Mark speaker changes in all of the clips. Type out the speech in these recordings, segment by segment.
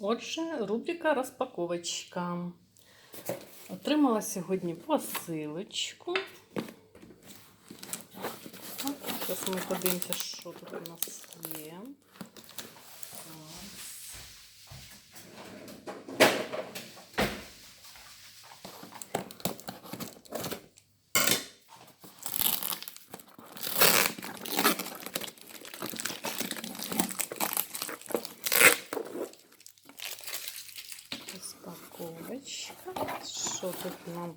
Speaker 1: Отже, рубрика розпаковочка. Отримала сьогодні посилочку. Зараз ми подивимося, що тут у нас Розпаковочка. Що тут нам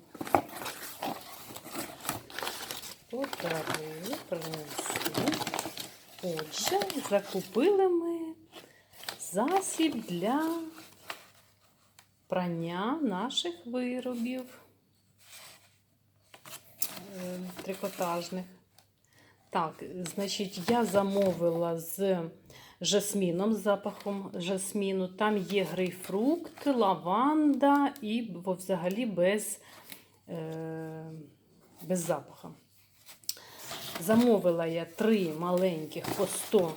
Speaker 1: подарили, принесли. Отже, закупили ми засіб для прання наших виробів е, трикотажних. Так, значить, я замовила з жасміном, з запахом жасміну. Там є грейпфрукт, лаванда і взагалі без, е, без запаха. Замовила я три маленьких по 100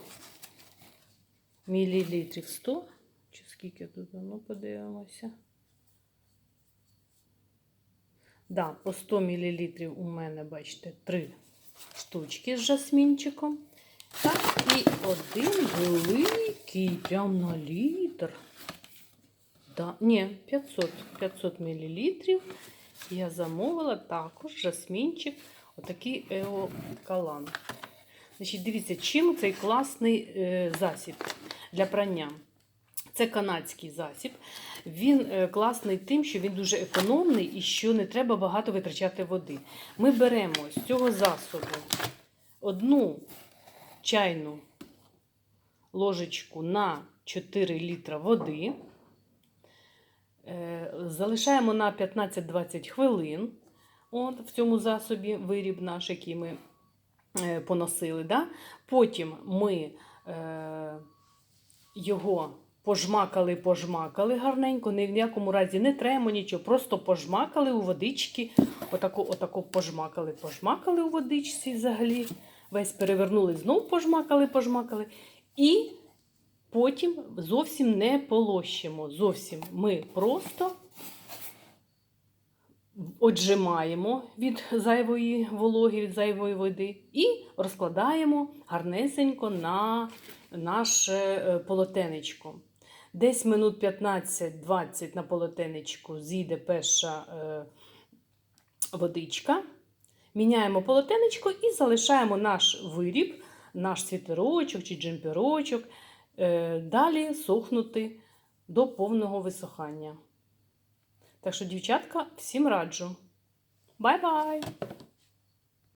Speaker 1: мл 100. Чи скільки тут? Ну, подивимося. Да, по 100 мл у мене, бачите, три штучки з жасмінчиком. Так, і один великий, прям на літр. Да, ні, 500 500 мл. Я замовила також жасмінчик, отакий еокалан. Значить, Дивіться, чим цей класний е, засіб для прання. Це канадський засіб. Він е, класний тим, що він дуже економний і що не треба багато витрачати води. Ми беремо з цього засобу одну чайну ложечку на 4 літра води. Е, Залишаємо на 15-20 хвилин. От, в цьому засобі виріб наш, який ми е, поносили. Да? Потім ми е, його пожмакали, пожмакали гарненько, ні в якому разі не тремо нічого, просто пожмакали у водички, отако, отако пожмакали, пожмакали у водичці взагалі. Весь перевернули, знов пожмакали, пожмакали. І потім зовсім не полощимо. Зовсім ми просто отжимаємо від зайвої вологи, від зайвої води і розкладаємо гарнесенько на наше е, полотенечко. Десь минут 15-20 на полотенечку зійде перша е, водичка. Міняємо полотенечко і залишаємо наш виріб, наш світерочок чи джемперочок, е, далі сохнути до повного висохання. Так що, дівчатка, всім раджу. Бай-бай!